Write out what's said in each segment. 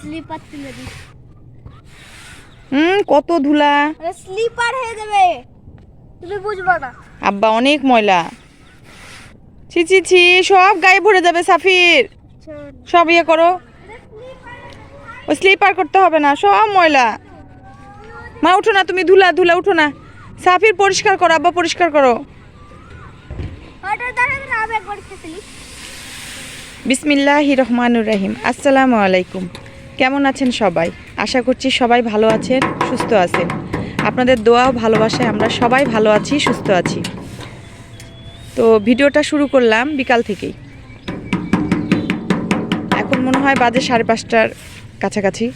Sleeper তুলে দিই হুম কত ধুলা? স্লিপার হয়ে যাবে। তুমি বুঝব না। আব্বা অনেক ময়লা। ছি ছি ছি সব গায়ে ভরে যাবে সাফির। সব ইয়ে করো। ওই স্লিপার করতে হবে না সব ময়লা। মা উঠো না তুমি ধুলা ধুলা উঠো না। সাফির পরিষ্কার করো আব্বা পরিষ্কার করো ওটা দাঁড়াতে আমি একবার খেতেলি বিসমিল্লাহ রহমানুর রাহিম। আসসালামু আলাইকুম। কেমন আছেন সবাই? আশা করছি সবাই ভালো আছেন, সুস্থ আছেন। আপনাদের দোয়া ভালোবাসায় আমরা সবাই ভালো আছি, সুস্থ আছি। তো ভিডিওটা শুরু করলাম বিকাল থেকেই। এখন মনে হয় বাজে সাড়ে পাঁচটার কাছাকাছি।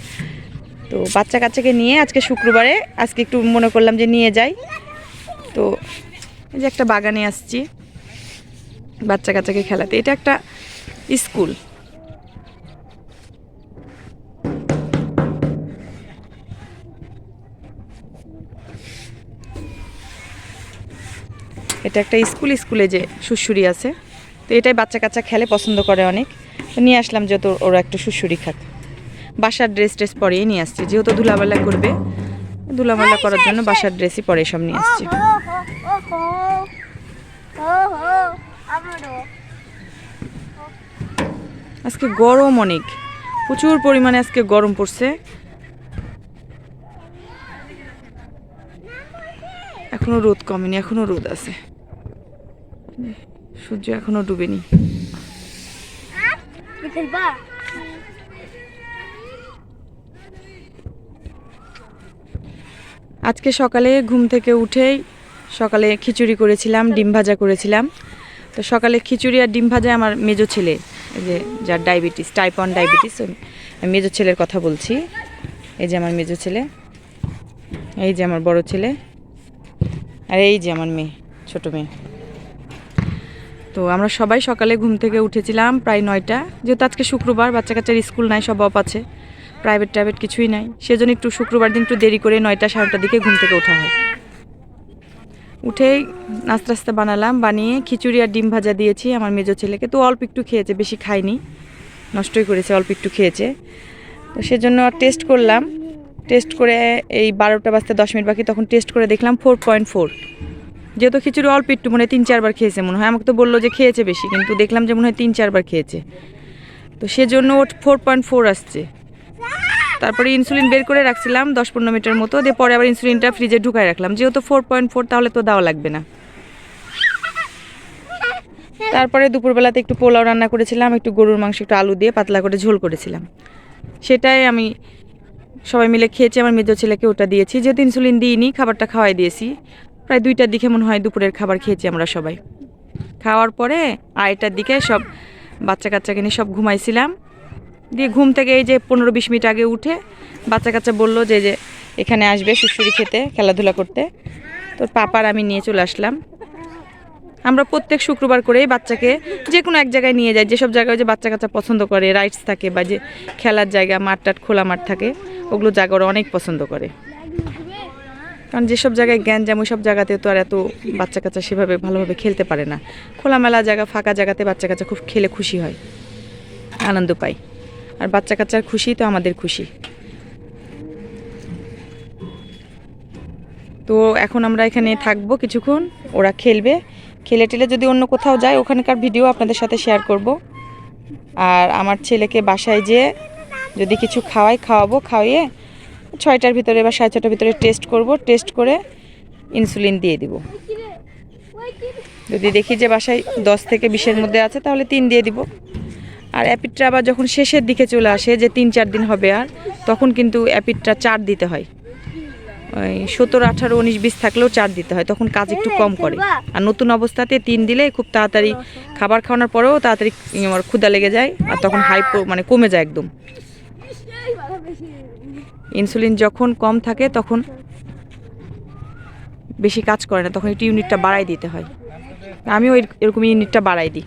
তো বাচ্চা কাচ্চাকে নিয়ে আজকে শুক্রবারে, আজকে একটু মনে করলাম যে নিয়ে যাই। তো এই যে একটা বাগানে আসছি বাচ্চা কাচ্চাকে খেলাতে। এটা একটা স্কুল। এটা একটা স্কুল স্কুলে যে সুশুরি আছে। তো এটাই বাচ্চা কাচ্চা খেলে পছন্দ করে অনেক। তো নিয়ে আসলাম যেহেতু ওরা একটু সুশুরি খাক বাসার ড্রেস ট্রেস পরেই নিয়ে আসছি। যেহেতু ধুলামেলা করবে ধুলামেলা করার জন্য বাসার ড্রেসই পরে সব নিয়ে আসছি। আজকে গরম অনেক। প্রচুর পরিমাণে আজকে গরম পড়ছে। এখনও রোদ কমেনি, এখনও রোদ আছে। সূর্য এখনও ডুবেনি। আজকে সকালে ঘুম থেকে উঠেই সকালে খিচুড়ি করেছিলাম, ডিম ভাজা করেছিলাম। তো সকালে খিচুড়ি আর ডিম ভাজা আমার মেজো ছেলে যে যার ডায়াবেটিস টাইপ ওয়ান ডায়াবেটিস মেজো ছেলের কথা বলছি। এই যে আমার মেজো ছেলে, এই যে আমার বড় ছেলে, আর এই যে আমার মেয়ে, ছোট মেয়ে। তো আমরা সবাই সকালে ঘুম থেকে উঠেছিলাম প্রায় নয়টা। যেহেতু আজকে শুক্রবার, বাচ্চা কাচ্চার স্কুল নাই, সব অফ আছে। প্রাইভেট টাইভেট কিছুই নাই। সেজন্য একটু শুক্রবার দিন একটু দেরি করে নয়টা, সাড়ে দিকে ঘুম থেকে ওঠা হয়। উঠেই নাস্তা নাস্তা বানালাম, বানিয়ে খিচুড়ি আর ডিম ভাজা দিয়েছি আমার মেজো ছেলেকে। তো অল্প একটু খেয়েছে, বেশি খায়নি। নষ্টই করেছে, অল্প একটু খেয়েছে। তো সেজন্য টেস্ট করলাম। টেস্ট করে এই বারোটা বাজতে দশ মিনিট বাকি, তখন টেস্ট করে দেখলাম ফোর পয়েন্ট ফোর যেহেতু খিচুড়ি অল্প একটু, মনে হয় তিন চারবার খেয়েছে মনে হয়। আমাকে তো বলল যে খেয়েছে বেশি, কিন্তু দেখলাম যে মনে হয় তিন চারবার খেয়েছে। তো সেজন্য ওর ফোর পয়েন্ট ফোর আসছে। তারপরে ইনসুলিন বের করে রাখছিলাম দশ পনেরো মিনিটের মতো, দিয়ে পরে আবার ইনসুলিনটা ফ্রিজে ঢুকায় রাখলাম। যেহেতু ফোর পয়েন্ট ফোর তাহলে তো দেওয়া লাগবে না। তারপরে দুপুরবেলাতে একটু পোলাও রান্না করেছিলাম, একটু গরুর মাংস, একটু আলু দিয়ে পাতলা করে ঝোল করেছিলাম। সেটাই আমি সবাই মিলে খেয়েছি, আমার মেজো ছেলেকে ওটা দিয়েছি। যেহেতু ইনসুলিন দিইনি, খাবারটা খাওয়াই দিয়েছি। প্রায় দুইটার দিকে মনে হয় দুপুরের খাবার খেয়েছি আমরা সবাই। খাওয়ার পরে আড়াইটার দিকে সব বাচ্চা কাচ্চাকে নিয়ে সব ঘুমাইছিলাম। দিয়ে ঘুম থেকে এই যে পনেরো বিশ মিনিট আগে উঠে বাচ্চা কাচ্চা বলল যে যে এখানে আসবে সুশুরি খেতে, খেলাধুলা করতে। তোর পাপার আমি নিয়ে চলে আসলাম। আমরা প্রত্যেক শুক্রবার করেই বাচ্চাকে যে কোনো এক জায়গায় নিয়ে যাই। যেসব জায়গায় যে বাচ্চা কাচ্চা পছন্দ করে রাইডস থাকে বা যে খেলার জায়গা, মাঠ টাট, খোলা মাঠ থাকে, ওগুলো জায়গা ওরা অনেক পছন্দ করে। কারণ যেসব জায়গায় জ্ঞান যেমন সব জায়গাতে তো আর এত বাচ্চা কাচ্চা সেভাবে ভালোভাবে খেলতে পারে না। খোলামেলা জায়গা, ফাঁকা জায়গাতে বাচ্চা কাচ্চা খুব খেলে খুশি হয়, আনন্দ পায়। আর বাচ্চা কাচ্চার খুশি তো আমাদের খুশি। তো এখন আমরা এখানে থাকব কিছুক্ষণ, ওরা খেলবে। খেলে টেলে যদি অন্য কোথাও যায়, ওখানকার ভিডিও আপনাদের সাথে শেয়ার করব। আর আমার ছেলেকে বাসায় যেয়ে যদি কিছু খাওয়াই, খাওয়াবো খাওয়িয়ে ছয়টার ভিতরে বা সাড়ে ছটার ভিতরে টেস্ট করব। টেস্ট করে ইনসুলিন দিয়ে দিব। যদি দেখি যে বাসায় দশ থেকে বিশের মধ্যে আছে, তাহলে তিন দিয়ে দিব। আর অ্যাপিডটা আবার যখন শেষের দিকে চলে আসে, যে তিন চার দিন হবে আর, তখন কিন্তু অ্যাপিডটা চার দিতে হয়। ওই সতেরো, আঠারো, উনিশ, বিশ থাকলেও চার দিতে হয়, তখন কাজ একটু কম করে। আর নতুন অবস্থাতে তিন দিলে খুব তাড়াতাড়ি খাবার খাওয়ানোর পরেও তাড়াতাড়ি আমার ক্ষুদা লেগে যায়, আর তখন হাই মানে কমে যায় একদম। ইনসুলিন যখন কম থাকে, তখন বেশি কাজ করে না, তখন একটু ইউনিটটা বাড়াই দিতে হয়। আমিও এর- এরকম ইউনিটটা বাড়াই দিই।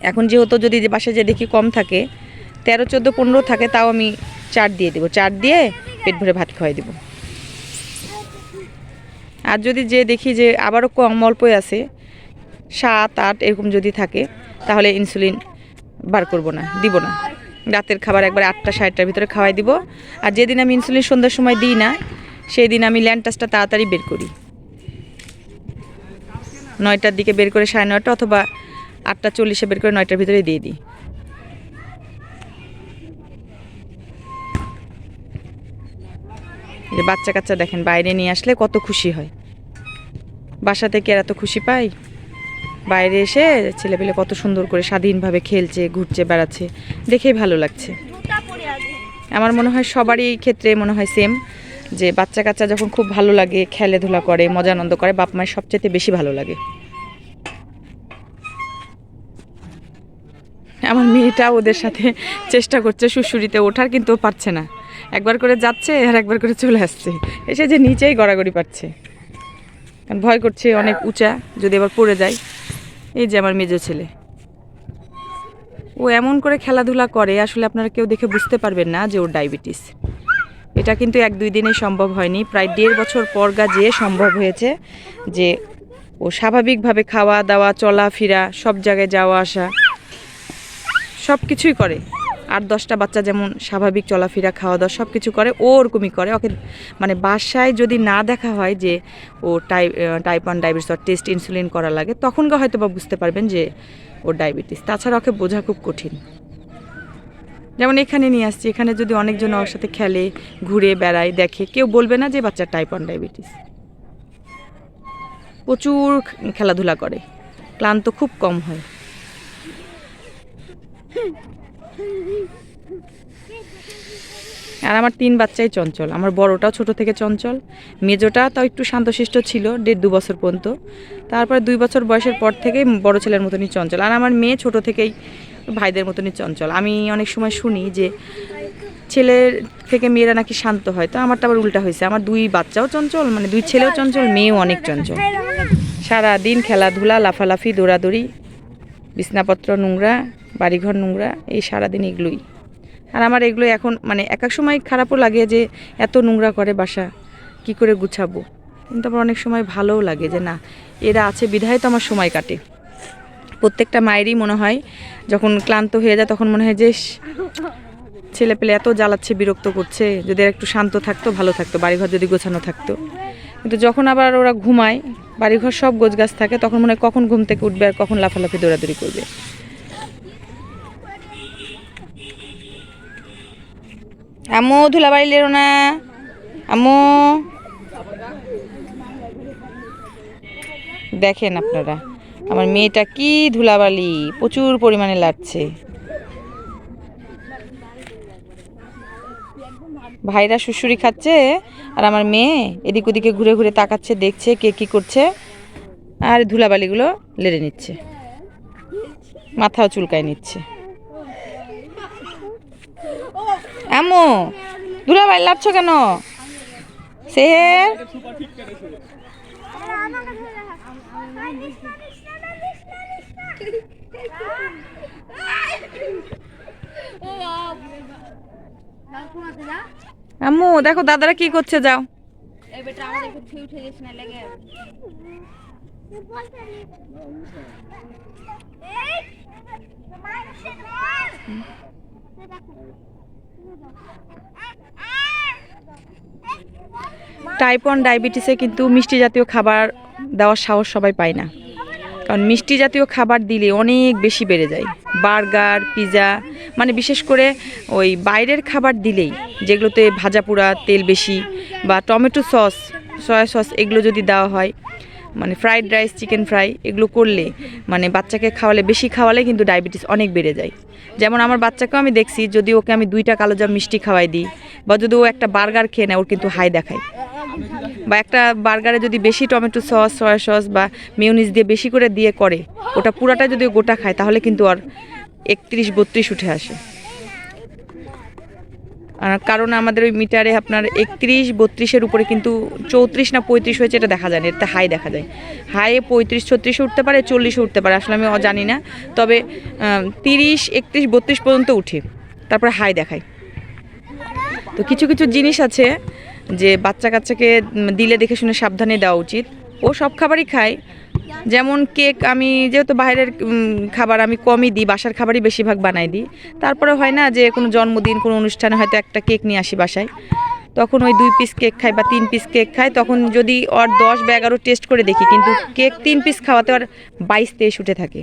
এখন যেহেতু যদি যে বাসায় যে দেখি কম থাকে, তেরো, চোদ্দ, পনেরো থাকে, তাও আমি চার দিয়ে দেবো। চার দিয়ে পেট ভরে ভাত খাওয়াই দেবো। আর যদি যে দেখি যে আবারও কম, অল্পই আছে, সাত, আট এরকম যদি থাকে, তাহলে ইনসুলিন বার করব না, দিব না। রাতের খাবার একবার আটটা সাড়েটার ভিতরে খাওয়াই দিব। আর যেদিন আমি ইনসুলিন সন্ধ্যার সময় দিই না সেই দিন আমি ল্যান্টাসটা তাড়াতাড়ি বের করি। নয়টার দিকে বের করে সাড়ে নয়টা অথবা আটটা চল্লিশে বের করে নয়টার ভিতরে দিয়ে দিই। যে বাচ্চা কাচ্চা দেখেন বাইরে নিয়ে আসলে কত খুশি হয়। বাসা থেকে এরা তো খুশি পাই বাইরে এসে ছেলেপেলে কত সুন্দর করে স্বাধীনভাবে খেলছে ঘুরছে বেড়াচ্ছে। দেখেই ভালো লাগছে। আমার মনে হয় সবারই ক্ষেত্রে মনে হয় সেম যে বাচ্চা কাচ্চা যখন খুব ভালো লাগে খেলাধুলা করে মজা আনন্দ করে বাপ মায়ের সবচেয়ে বেশি ভালো লাগে। আমার মেয়েটা ওদের সাথে চেষ্টা করছে সুশুরিতে ওঠার, কিন্তু পারছে না। একবার করে যাচ্ছে আর একবার করে চলে আসছে। এসে যে নিচেই গড়াগড়ি পাচ্ছে কারণ ভয় করছে, অনেক উঁচা, যদি এবার পড়ে যায়। এই যে আমার মেজো ছেলে। ও এমন করে খেলাধুলা করে, আসলে আপনারা কেউ দেখে বুঝতে পারবেন না যে ওর ডায়াবেটিস। এটা কিন্তু এক দুই দিনে সম্ভব হয়নি। প্রায় দেড় বছর পর গা যেয়ে সম্ভব হয়েছে যে ও স্বাভাবিকভাবে খাওয়া দাওয়া চলাফেরা, সব জায়গায় যাওয়া আসা সব কিছুই করে। আট দশটা বাচ্চা যেমন স্বাভাবিক চলাফেরা খাওয়া দাওয়া সব কিছু করে, ও ওরকমই করে। ওকে মানে বাসায় যদি না দেখা হয় যে ও টাইপ টাইপ ওয়ান ডায়াবেটিস আর টেস্ট ইনসুলিন করা লাগে তখন গা হয়তো বা বুঝতে পারবেন যে ওর ডায়াবেটিস তাছাড়া ওকে বোঝা খুব কঠিন। যেমন এখানে নিয়ে আসছি, এখানে যদি অনেকজন ওর সাথে খেলে, ঘুরে বেড়ায়, দেখে, কেউ বলবে না যে বাচ্চার টাইপ ওয়ান ডায়াবেটিস প্রচুর খেলাধুলা করে। ক্লান্ত খুব কম হয়। আর আমার তিন বাচ্চাই চঞ্চল। আমার বড়টাও ছোট থেকে চঞ্চল। মেজোটা তাও একটু শান্তশিষ্ট ছিল, দেড় দু বছর পর্যন্ত। তারপরে দুই বছর বয়সের পর থেকেই বড় ছেলের মতনই চঞ্চল। আর আমার মেয়ে ছোট থেকেই ভাইদের মতনই চঞ্চল। আমি অনেক সময় শুনি যে ছেলের থেকে মেয়েরা নাকি শান্ত হয়। তো আমারটা আবার উল্টা হয়েছে। আমার দুই বাচ্চাও চঞ্চল মানে দুই ছেলেও চঞ্চল, মেয়েও অনেক চঞ্চল। সারা দিন খেলাধুলা, লাফালাফি, দৌড়াদৌড়ি, বিছনাপত্র, নোংরা বাড়িঘর, নোংরা, এই সারাদিন এগুলোই। আর আমার এগুলো এখন মানে এক এক সময় খারাপও লাগে যে এত নোংরা করে বাসা, কি করে গুছাবো? কিন্তু আবার অনেক সময় ভালোও লাগে যে না, এরা আছে, বিধায় তো আমার সময় কাটে। প্রত্যেকটা মায়েরই মনে হয়, যখন ক্লান্ত হয়ে যায় তখন মনে হয় যে ছেলে পেলে এত জ্বালাচ্ছে, বিরক্ত করছে, যদি একটু শান্ত থাকতো, ভালো থাকতো, বাড়িঘর যদি গোছানো থাকতো। কিন্তু যখন আবার ওরা ঘুমায়, বাড়িঘর সব গোছগাছ থাকে, তখন মনে হয় কখন ঘুম থেকে উঠবে আর কখন লাফালাফি, দৌড়াদৌড়ি করবে। আম্মু ধুলাবাড়ি লেরো না। আম্মু দেখেন আপনারা, আমার মেয়েটা কি ধুলাবালি, প্রচুর পরিমাণে লাগছে ভাইরা শুশুরি খাচ্ছে, আর আমার মেয়ে এদিক ওদিকে ঘুরে ঘুরে তাকাচ্ছে, দেখছে কে কি করছে, আর ধুলাবালিগুলো লেড়ে নিচ্ছে, মাথাও চুলকায় নিচ্ছে। আম্মু ধুলাবালি লাগছ কেন সেহের আম্মু দেখো দাদারা কি করছে যাও টাইপ ওয়ান ডায়াবেটিসে কিন্তু মিষ্টি জাতীয় খাবার দেওয়ার সাহস সবাই পায় না। কারণ মিষ্টি জাতীয় খাবার দিলে অনেক বেশি বেড়ে যায়। বার্গার পিৎজা মানে বিশেষ করে ওই বাইরের খাবার দিলেই যেগুলোতে ভাজা পোড়া, তেল বেশি বা টমেটো সস, সয়া সস এগুলো যদি দেওয়া হয় মানে ফ্রাইড রাইস চিকেন ফ্রাই এগুলো করলে মানে বাচ্চাকে খাওয়ালে, বেশি খাওয়ালে কিন্তু ডায়াবেটিস অনেক বেড়ে যায়। যেমন আমার বাচ্চাকেও আমি দেখছি, যদি ওকে আমি দুইটা কালোজাম মিষ্টি খাওয়াই দিই, বা যদি ও একটা বার্গার খেয়ে নেয়, ওর কিন্তু হাই দেখায়। বা একটা বার্গারে যদি বেশি টমেটো সস, সয়া সস, বা মিউনিস দিয়ে বেশি করে দিয়ে করে, ওটা পুরাটা যদি গোটা খায়, তাহলে কিন্তু আর একত্রিশ, বত্রিশ উঠে আসে। কারণ আমাদের ওই মিটারে আপনার একত্রিশ, বত্রিশের উপরে কিন্তু চৌত্রিশ না পঁয়ত্রিশ হয়েছে, এটা দেখা যায় না এটা হাই দেখা যায়। হাইয়ে পঁয়ত্রিশ, ছত্রিশে উঠতে পারে, চল্লিশে উঠতে পারে, আসলে আমি জানি না। তবে তিরিশ, একত্রিশ, বত্রিশ পর্যন্ত উঠে, তারপরে হাই দেখায় তো কিছু কিছু জিনিস আছে যে বাচ্চা কাচ্চাকে দিলে দেখে শুনে সাবধানে দেওয়া উচিত। ও সব খাবারই খায় যেমন কেক আমি যেহেতু বাইরের খাবার আমি কমই দিই, বাসার খাবারই বেশিরভাগ বানাই দিই। তারপরে হয় না যে কোনো জন্মদিন, কোনো অনুষ্ঠানে হয়তো একটা কেক নিয়ে আসি বাসায়। তখন ওই দুই পিস কেক খাই বা তিন পিস কেক খাই, তখন যদি ওর দশ বা এগারো টেস্ট করে দেখি, কিন্তু কেক তিন পিস খাওয়াতে আর বাইশ তেইশ উঠে থাকে।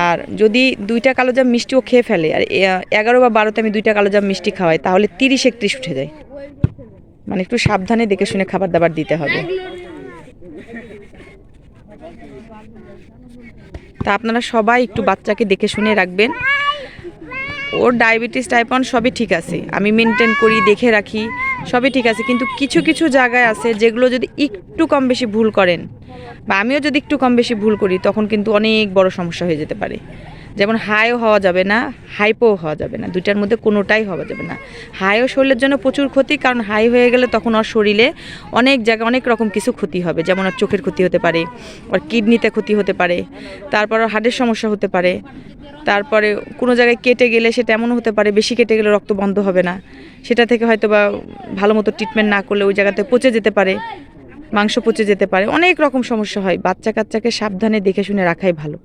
আর যদি দুইটা কালোজাম মিষ্টিও খেয়ে ফেলে, আর এগারো বা বারোতে আমি দুইটা কালোজাম মিষ্টি খাওয়াই, তাহলে তিরিশ একত্রিশ উঠে যায়। মানে একটু সাবধানে দেখে শুনে খাবার দাবার দিতে হবে। তা আপনারা সবাই একটু বাচ্চাকে দেখে শুনে রাখবেন। ওর ডায়াবেটিস টাইপ ওয়ান সবই ঠিক আছে। আমি মেনটেন করি, দেখে রাখি, সবই ঠিক আছে। কিন্তু কিছু কিছু জায়গায় আছে যেগুলো যদি একটু কম বেশি ভুল করেন, বা আমিও যদি একটু কম বেশি ভুল করি, তখন কিন্তু অনেক বড় সমস্যা হয়ে যেতে পারে। যেমন হাইও হওয়া যাবে না হাইপোও হওয়া যাবে না। দুইটার মধ্যে কোনোটাই হওয়া যাবে না। হাইও শরীরের জন্য প্রচুর ক্ষতি, কারণ হাই হয়ে গেলে তখন ওর শরীরে অনেক জায়গায় অনেক রকম কিছু ক্ষতি হবে। যেমন ওর চোখের ক্ষতি হতে পারে, ওর কিডনিতে ক্ষতি হতে পারে, তারপর ওর হার্টের সমস্যা হতে পারে, তারপরে কোনো জায়গায় কেটে গেলে সেটা এমনও হতে পারে, বেশি কেটে গেলে রক্ত বন্ধ হবে না। সেটা থেকে হয়তো বা ভালো মতো ট্রিটমেন্ট না করলে ওই জায়গাতে পচে যেতে পারে, মাংস পচে যেতে পারে, অনেক রকম সমস্যা হয়। বাচ্চা কাচ্চাকে সাবধানে দেখে শুনে রাখাই ভালো।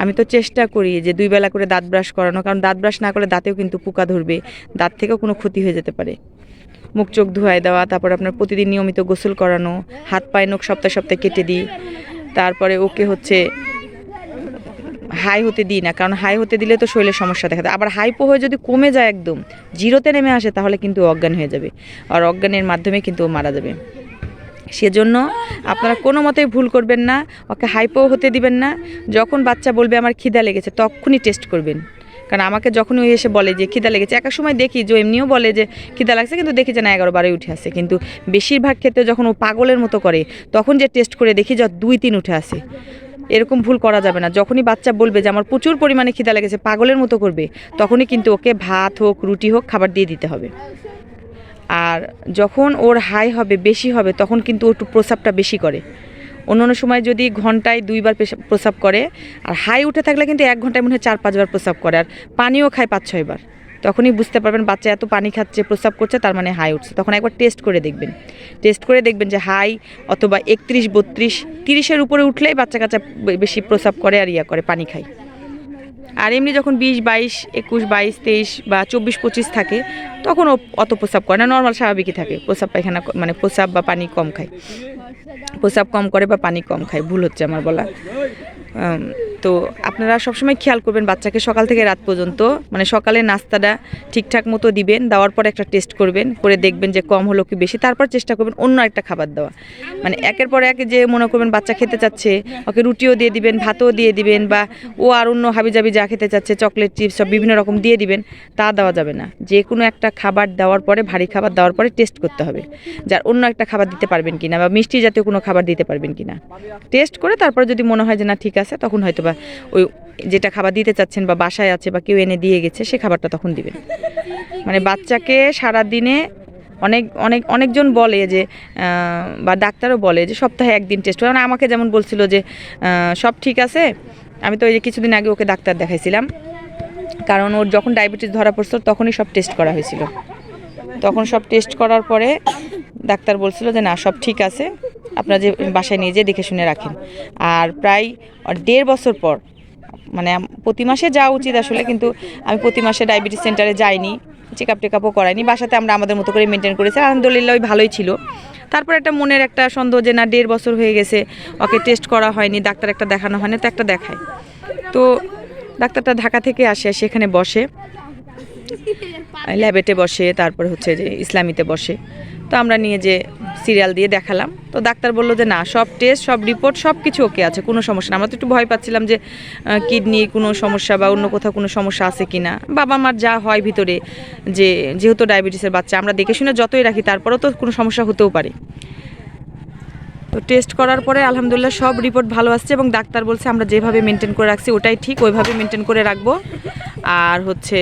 আমি তো চেষ্টা করি যে দুই বেলা করে দাঁত ব্রাশ করানো, কারণ দাঁত ব্রাশ না করলে দাঁতেও কিন্তু পোকা ধরবে, দাঁত থেকেও কোনো ক্ষতি হয়ে যেতে পারে। মুখ চোখ ধোয়ায় দেওয়া, তারপর আপনার প্রতিদিন নিয়মিত গোসল করানো, হাত পায়ে নখ সপ্তাহে সপ্তাহে কেটে দিই, তারপরে ওকে হচ্ছে হাই হতে দিই না, কারণ হাই হতে দিলে তো শরীরের সমস্যা দেখা দেয়। আবার হাইপো হয়ে যদি কমে যায় একদম, জিরোতে নেমে আসে তাহলে কিন্তু অজ্ঞান হয়ে যাবে, আর অজ্ঞানের মাধ্যমে কিন্তু ও মারা যাবে। সেজন্য আপনারা কোনো মতেই ভুল করবেন না, ওকে হাইপো হতে দিবেন না। যখন বাচ্চা বলবে আমার খিদা লেগেছে, তখনই টেস্ট করবেন। কারণ আমাকে যখনই ওই এসে বলে যে খিদা লেগেছে, এক সময় দেখি যে এমনিও বলে যে খিদা লাগছে, কিন্তু দেখি যে না, এগারো বারোই উঠে আসে কিন্তু বেশিরভাগ ক্ষেত্রে যখন ও পাগলের মতো করে, তখন যে টেস্ট করে দেখি যে দুই তিন উঠে আসে এরকম ভুল করা যাবে না। যখনই বাচ্চা বলবে যে আমার প্রচুর পরিমাণে খিদা লেগেছে, পাগলের মতো করবে, তখনই কিন্তু ওকে ভাত হোক, রুটি হোক, খাবার দিয়ে দিতে হবে। আর যখন ওর হাই হবে, বেশি হবে, তখন কিন্তু ও একটু প্রসাবটা বেশি করে। অন্য অন্য সময় যদি ঘন্টায় দুইবার প্রসাব করে, আর হাই উঠে থাকলে কিন্তু এক ঘন্টায় মনে হয় চার, পাঁচবার প্রসাব করে, আর পানিও খায় পাঁচ ছয়বার তখনই বুঝতে পারবেন, বাচ্চা এত পানি খাচ্ছে প্রসাব করছে, তার মানে হাই উঠছে। তখন একবার টেস্ট করে দেখবেন। টেস্ট করে দেখবেন যে হাই অথবা একত্রিশ, বত্রিশ, তিরিশের উপরে উঠলেই বাচ্চা কাচ্চা বেশি প্রসাব করে আর ইয়া করে, পানি খায়। আর এমনি যখন বিশ, বাইশ, একুশ, বাইশ, তেইশ বা চব্বিশ, পঁচিশ থাকে, তখন ও অত প্রস্রাব করে না। নর্মাল স্বাভাবিকই থাকে। প্রস্রাব পায়খানা মানে প্রস্রাব বা পানি কম খায়। প্রস্রাব কম করে বা পানি কম খায়। ভুল হচ্ছে আমার বলা। তো আপনারা সবসময় খেয়াল করবেন বাচ্চাকে সকাল থেকে রাত পর্যন্ত মানে সকালে নাস্তাটা ঠিকঠাক মতো দিবেন, দেওয়ার পর একটা টেস্ট করবেন, করে দেখবেন যে কম হলো কি বেশি, তারপর চেষ্টা করবেন অন্য একটা খাবার দেওয়া। মানে একের পর এক যে মনে করবেন বাচ্চা খেতে চাচ্ছে, ওকে রুটিও দিয়ে দিবেন, ভাতও দিয়ে দিবেন, বা ও আর অন্য হাবিজাবি যা খেতে চাচ্ছে চকলেট চিপস সব বিভিন্ন রকম দিয়ে দিবেন, তা দেওয়া যাবে না। যে কোনো একটা খাবার দেওয়ার পরে, ভারী খাবার দেওয়ার পরে টেস্ট করতে হবে। যার অন্য একটা খাবার দিতে পারবেন কিনা, বা মিষ্টি জাতীয় কোনো খাবার দিতে পারবেন কিনা। টেস্ট করে তারপরে যদি মনে হয় যে না ঠিক আছে, তখন হয়তো বা ওই যেটা খাবার দিতে চাচ্ছেন বা বাসায় আছে বা কেউ এনে দিয়ে গেছে, সে খাবারটা তখন দিবেন। মানে বাচ্চাকে সারা দিনে অনেক অনেক, অনেকজন বলে যে বা ডাক্তারও বলে যে সপ্তাহে একদিন টেস্ট করে। মানে আমাকে যেমন বলছিল যে সব ঠিক আছে, আমি তো ওই যে কিছুদিন আগে ওকে ডাক্তার দেখাইছিলাম। কারণ ওর যখন ডায়াবেটিস ধরা পড়ছিল, তখনই সব টেস্ট করা হয়েছিল। তখন সব টেস্ট করার পরে ডাক্তার বলছিল যে, না, সব ঠিক আছে। আপনারা যে বাসায় নিয়ে যেয়ে দেখে শুনে রাখেন। আর প্রায় দেড় বছর পর মানে প্রতি মাসে যাওয়া উচিত আসলে, কিন্তু আমি প্রতি মাসে ডায়াবেটিস সেন্টারে যাইনি চেক আপ টেকআপও করাইনি। বাসাতে আমরা আমাদের মতো করে মেনটেন করেছি। আলহামদুলিল্লাহ, ওই ভালোই ছিল। তারপর একটা মনের একটা সন্দেহ যে, না, দেড় বছর হয়ে গেছে, ওকে টেস্ট করা হয়নি, ডাক্তার একটা দেখানো হয়নি, তো একটা দেখায়। তো ডাক্তারটা ঢাকা থেকে আসে, সেখানে বসে। ল্যাবেটে বসে, তারপর হচ্ছে যে ইসলামিতে বসে। তো আমরা নিয়ে যে সিরিয়াল দিয়ে দেখালাম, তো ডাক্তার বলল যে, না, সব টেস্ট, সব রিপোর্ট, সব কিছু ওকে আছে, কোনো সমস্যা না। আমরা তো একটু ভয় পাচ্ছিলাম যে কিডনি কোনো সমস্যা বা অন্য কোথাও কোনো সমস্যা আছে কি না। বাবা মার যা হয় ভিতরে, যে যেহেতু ডায়াবেটিসের বাচ্চা, আমরা দেখে শুনে যতই রাখি, তারপরেও তো কোনো সমস্যা হতেও পারে। তো টেস্ট করার পরে আলহামদুলিল্লাহ সব রিপোর্ট ভালো আসছে এবং ডাক্তার বলছে, আমরা যেভাবে মেনটেন করে রাখছি, ওটাই ঠিক, ওইভাবে মেনটেন করে রাখব। আর হচ্ছে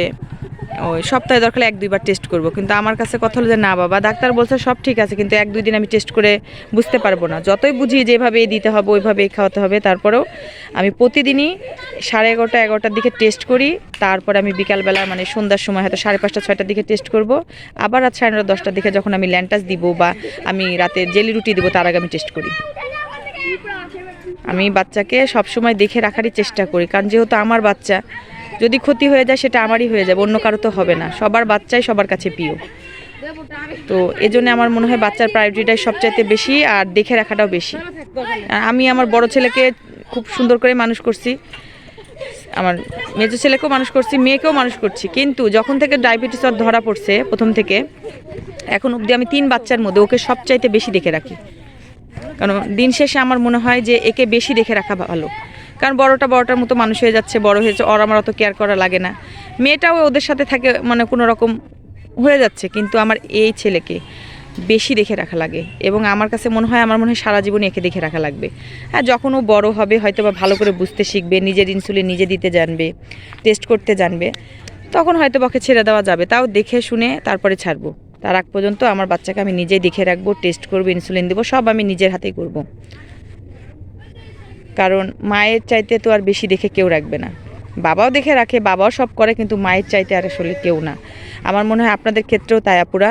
ওই সপ্তাহে দরকার এক, দুইবার টেস্ট করব। কিন্তু আমার কাছে কথা হলো যে, না বাবা, ডাক্তার বলছে সব ঠিক আছে, কিন্তু এক, দুই দিন আমি টেস্ট করে বুঝতে পারব না। যতই বুঝি যেভাবে দিতে হবে ওইভাবেই খাওয়াতে হবে, তারপরেও আমি প্রতিদিনই সাড়ে এগারোটা, এগারোটার দিকে টেস্ট করি। তারপরে আমি বিকালবেলা মানে সন্ধ্যার সময় হয়তো সাড়ে পাঁচটা, ছয়টার দিকে টেস্ট করব। আবার রাত সাড়ে নটা দশটার দিকে যখন আমি ল্যান্টাস দিব বা আমি রাতে জেলি রুটি দিব, তার আগে আমি টেস্ট করি। আমি বাচ্চাকে সবসময় দেখে রাখারই চেষ্টা করি, কারণ যেহেতু আমার বাচ্চা যদি ক্ষতি হয়ে যায়, সেটা আমারই হয়ে যাবে, অন্য কারও তো হবে না। সবার বাচ্চাই সবার কাছে প্রিয়। তো এজন্য আমার মনে হয় বাচ্চার প্রায়োরিটিটাই সবচাইতে বেশি আর দেখে রাখাটাও বেশি। আমি আমার বড় ছেলেকে খুব সুন্দর করে মানুষ করছি। আমার মেজো ছেলেকেও মানুষ করছি, মেয়েকেও মানুষ করছি। কিন্তু যখন থেকে ডায়াবেটিস ওর ধরা পড়ছে, প্রথম থেকে, এখন অবধি আমি তিন বাচ্চার মধ্যে ওকে সবচাইতে বেশি দেখে রাখি। কারণ দিন শেষে আমার মনে হয় যে একে বেশি দেখে রাখা ভালো। কারণ বড়টা বড়টার মতো মানুষ হয়ে যাচ্ছে, বড় হয়েছে ওর আমার অত কেয়ার করা লাগে না। মেয়েটাও ওদের সাথে থাকে মানে কোনো রকম হয়ে যাচ্ছে, কিন্তু আমার এই ছেলেকে বেশি দেখে রাখা লাগে। এবং আমার কাছে মনে হয়, আমার মনে হয় সারা জীবন একে দেখে রাখা লাগবে। আর যখন ও বড় হবে হয়তো বা ভালো করে বুঝতে শিখবে, নিজের ইনসুলিন নিজে দিতে জানবে টেস্ট করতে জানবে, তখন হয়তো বাকে ছেড়ে দেওয়া যাবে। তাও দেখে শুনে তারপরে ছাড়বো। তার আগ পর্যন্ত আমার বাচ্চাকে আমি নিজেই দেখে রাখব টেস্ট করব ইনসুলিন দেবো, সব আমি নিজের হাতেই করব। কারণ মায়ের চাইতে তো আর বেশি দেখে কেউ রাখবে না। বাবাও দেখে রাখে, বাবাও সব করে, কিন্তু মায়ের চাইতে আর আসলে কেউ না। আমার মনে হয় আপনাদের ক্ষেত্রেও তাই আপুরা,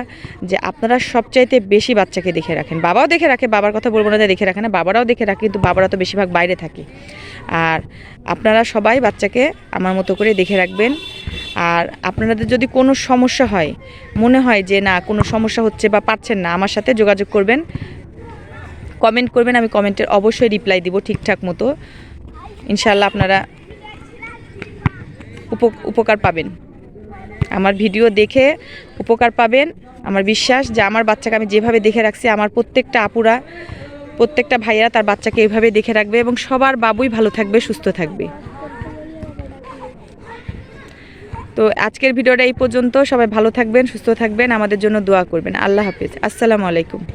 যে আপনারা সবচাইতে বেশি বাচ্চাকে দেখে রাখেন। বাবাও দেখে রাখে, বাবার কথা বলব না যে দেখে রাখে না, বাবারাও দেখে রাখে, কিন্তু বাবারা তো বেশিরভাগ বাইরে থাকে। আর আপনারা সবাই বাচ্চাকে আমার মতো করে দেখে রাখবেন। আর আপনাদের যদি কোনো সমস্যা হয়, মনে হয় যে না, কোনো সমস্যা হচ্ছে বা পাচ্ছেন না, আমার সাথে যোগাযোগ করবেন। কমেন্ট করবেন, আমি কমেন্টের অবশ্যই রিপ্লাই দিব ঠিকঠাক মতো। ইনশাল্লাহ আপনারা উপ- উপকার পাবেন। আমার ভিডিও দেখে উপকার পাবেন, আমার বিশ্বাস যে আমার বাচ্চাকে আমি যেভাবে দেখে রাখছি, আমার প্রত্যেকটা আপুরা, প্রত্যেকটা ভাইয়া তার বাচ্চাকে এভাবে দেখে রাখবে এবং সবার বাবুই ভালো থাকবে, সুস্থ থাকবে। তো আজকের ভিডিওটা এই পর্যন্ত। সবাই ভালো থাকবেন, সুস্থ থাকবেন, আমাদের জন্য দোয়া করবেন। আল্লাহ হাফিজ। আসসালামু আলাইকুম।